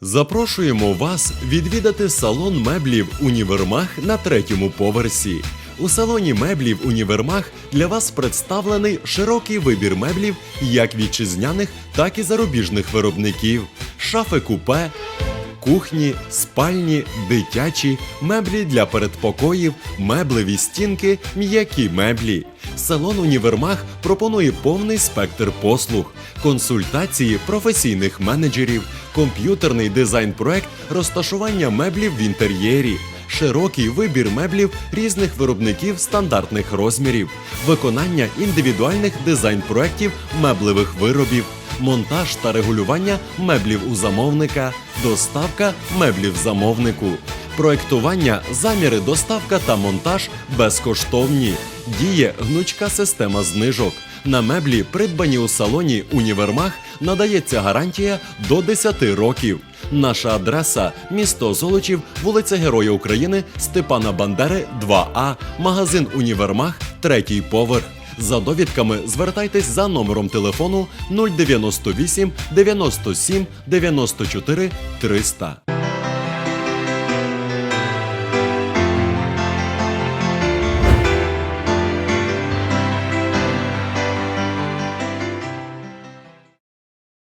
Запрошуємо вас відвідати салон меблів Універмаг на третьому поверсі. У салоні меблів Універмаг для вас представлений широкий вибір меблів як вітчизняних, так і зарубіжних виробників, шафи купе, кухні, спальні, дитячі, меблі для передпокоїв, меблеві стінки, м'які меблі. Салон Універмаг пропонує повний спектр послуг, консультації професійних менеджерів, комп'ютерний дизайн-проект розташування меблів в інтер'єрі. Широкий вибір меблів різних виробників стандартних розмірів, виконання індивідуальних дизайн-проєктів меблевих виробів, монтаж та регулювання меблів у замовника, доставка меблів замовнику, проектування, заміри, доставка та монтаж безкоштовні. Діє гнучка система знижок. На меблі, придбані у салоні Універмаг, надається гарантія до 10 років. Наша адреса місто Золочів, вулиця Героя України Степана Бандери, 2А, магазин Універмаг, третій поверх. За довідками звертайтесь за номером телефону 098 97 94 300.